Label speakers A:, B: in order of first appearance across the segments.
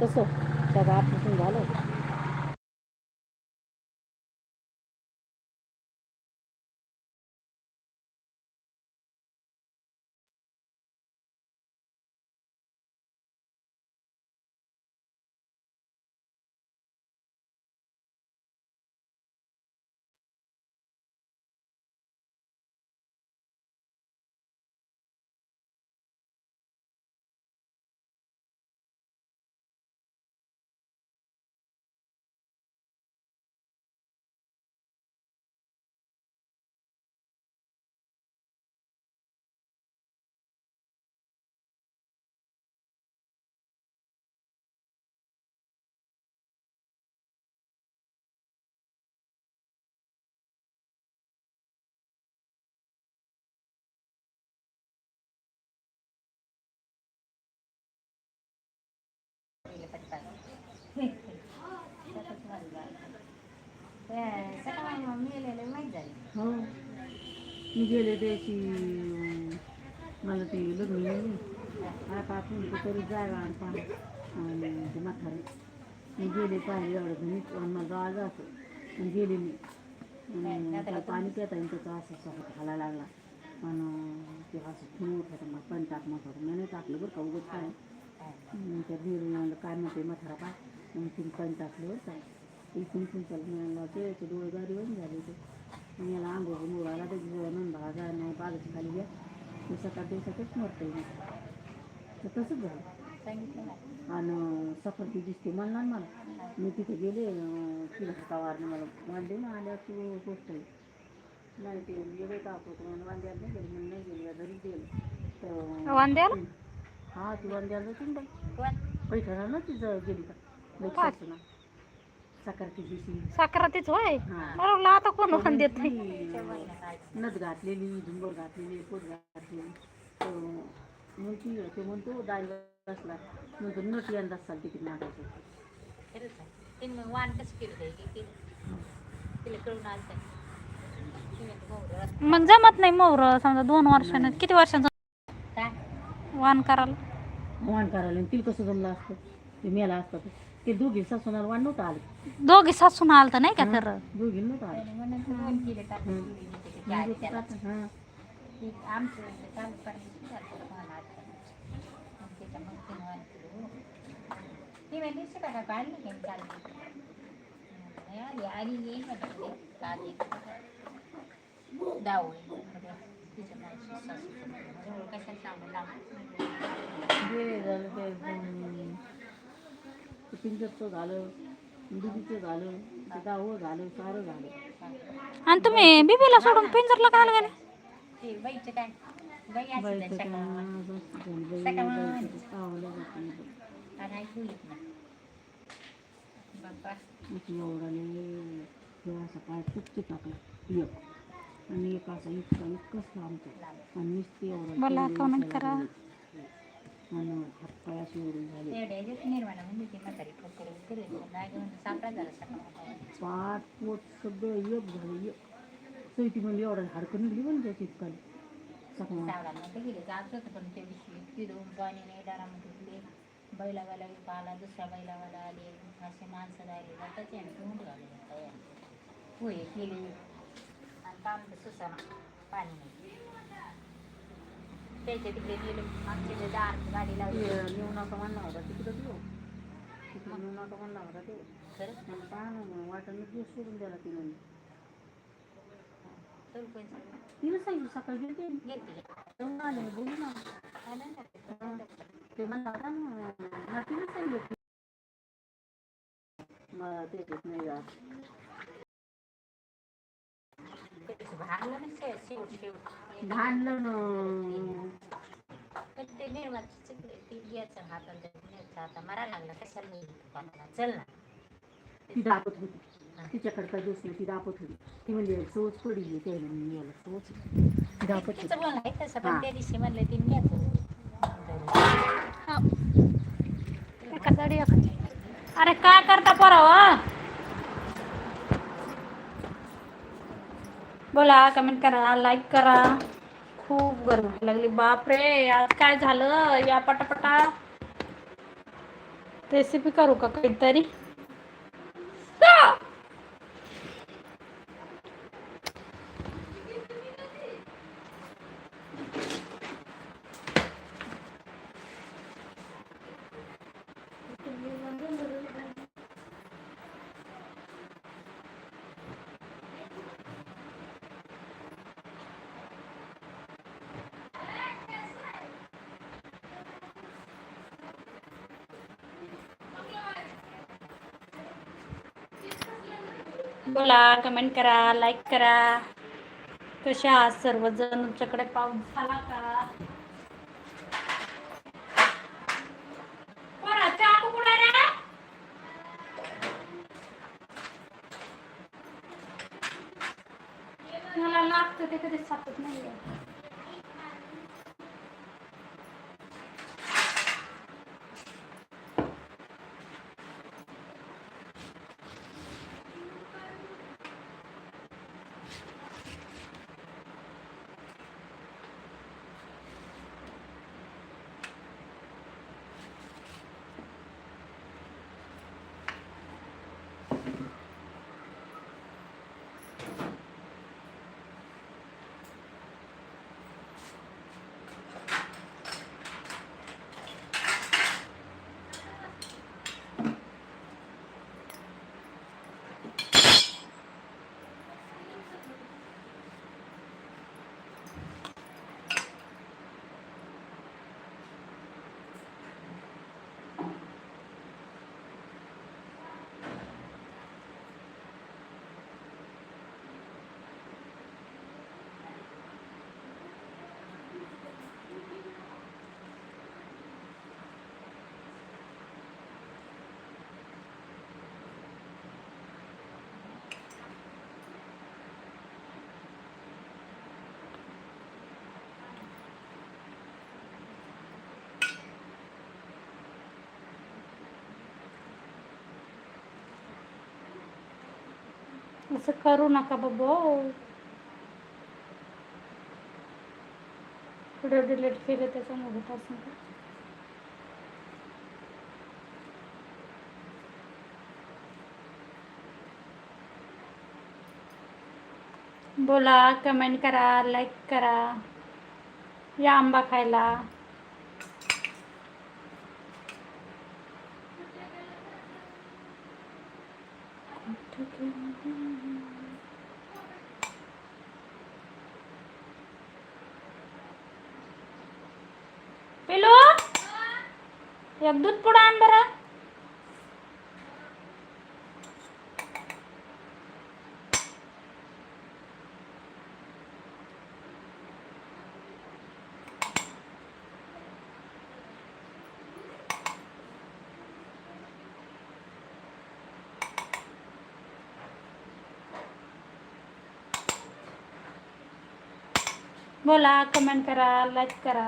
A: तसं. त्याचं ऑपरेशन झालं हो. मी गेले त्याची मला ते लग्न गेली आता आपण तरी जागा आणि पाणी आणि ते म्हातारे. मी गेले पाणी एवढं घरीच मला गावा जातो गेले मी. पाणी पिता येईल त्याचं असं खायला लागला. आणि ते असं ठेवत होतं मग पण टाक मग होतं नाही टाकलं बरं का उगत काय? त्या बिरू म्हणलं काय म्हणते म्हातारा काय मग तिने पण टाकलं बरं काय इथून ते डोळे गाडी बंद झाले ते मग याला आंघोळ गुंघोळ आला नंदा जा नाही बागाची खाली घ्या ते सकाळ दिवसातच मरतं तर तसंच झालं आणि सफर ती दिसते मला मला मी तिथे गेले तिला हातावारने मला वांदे ना आल्या तू गोष्ट नाही. ते गेले होतं म्हणून वांद्याला नाही गेले म्हणून नाही गेले घरी गेले तर
B: वांद्याला
A: हा ती वांद्याला होती ना बाई पैठणा ना तिचं गेली का ना
B: साखरातीच होय. बरोबर आता कोण वांद्यात नाही.
A: ती नथ घातलेली झुंबर घातलेली पोट घातलेली. मग ती ते म्हणतो डायल बसला. म्हणतो नट यंदा चाल तिकीट मागायचं
C: वाण कसं केलं
B: मग जमत नाही मोर समजा दोन वर्षानं. किती वर्षाचं?
C: काय?
B: वाण करायला.
A: वाण करायला. तिला कसं जमलं असतं? ते मेला असतं. ते दोघी सासूनाला वाण नव्हतं आलं.
B: दोघे सासून आलत नाही का खरं
A: दोघी नव्हतं आलं.
C: म्हणून फोन केले टाकून
A: हं.
C: दिली मी तिथे
A: मग
C: गाडी
A: ते
C: त्याला
A: आता- हां.
C: ती आमचं इथे चालू करायची चालतं. मला आता. मग त्याच्या मग तिनं वाण केलं. ती म्हणली शिका का काढली की चालली नाही आली आली येईल म्हटलं काल डावळी तिच्या मावशी सासूचं म्हणलं, कशाला सांगू लांब
A: जे झालं ते अं, ते पिंजरचं झालं दुधीचं झालं ते दहावं झालं सारं झालं.
B: आणि तुम्ही बिबीला सोडून पिंजरला काय गेले?
C: ते बाईचं काय? बाई असं
A: बाईचं
C: सकाळ
A: टाकला. एक. आणि एक असा इतका इतकंच लांबतो आणि नुसते एवढा मसाला
B: करा.
A: घालून. आणि हातपाय असे एवढे झाले
C: घेऊन सकाळ
A: पाठ पोट सगळं एक झालं एक. सैती म्हणजे एवढा हाडकं निघली पण सकाळ
C: त्या दारामध्ये गेले बैलावाला आला दुसऱ्या बैलावाला आले. असे माणसं राहिले. जातात तोंड घालून तयार पोहे केले. आणि काम सुसाना पाणी नाही. त्याच्या तिकडे गेलो आमच्या इथे दार गाडी लावली.
A: नेऊ नका म्हणला होता तिकडं देऊ तिकडं नेऊ नका म्हणला होता देऊ
C: खरंच?
A: मला पाहा ना मग वाटाणं दिवस सोडून द्यायला तिने
C: चल पण.
A: तिला सांगितलं सकाळी गेलते
C: घेतली
A: जाऊन आले बोलू ना.
C: ते.
A: ते म्हणला होता ना तिला सांगितलं. मला त्याच्यात नाही जात.
C: त्याचं भागलं ना ते निर्माण घ्यायचं हाताला घ्यायचं आता मरा लागला कशाला नाही दुकानाला चल ना
A: ती दापत होती तिच्याकडे काय दोष नाही ती दापत होती ती म्हणजे सोच पडली त्याला मी याला सोच दापत
C: तिचं बोल आहे तसं पण त्या दिवशी म्हणलं ती घ्यायचं
B: अरे काय करता पोराव बोला कमेंट करा लाईक करा. खूप गरमी लागली. बापरे आज काय झालं? या पटापटा. रेसिपी करू का काहीतरी? बोला कमेंट करा लाईक करा. कशा आहात सर्वजण? तुमच्याकडे पाऊस झाला का? मला लागतं ते कधी सापत नाही असं करू नका बाबा व्हिडिओ डिलीट केले त्याच्यामुळे होत बोला कमेंट करा लाईक करा या आंबा खायला पिलू? एक दूध पुढं आण बरं. बोला कमेंट करा लाईक करा.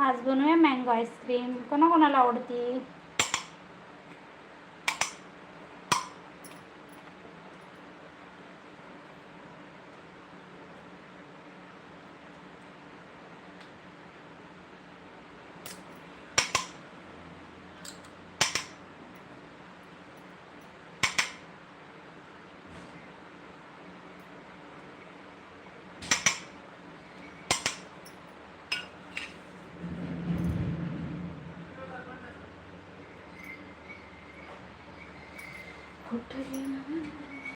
B: आज बनवूया मँगो आईस्क्रीम कोणाकोणाला आवडती? कुठे गेला?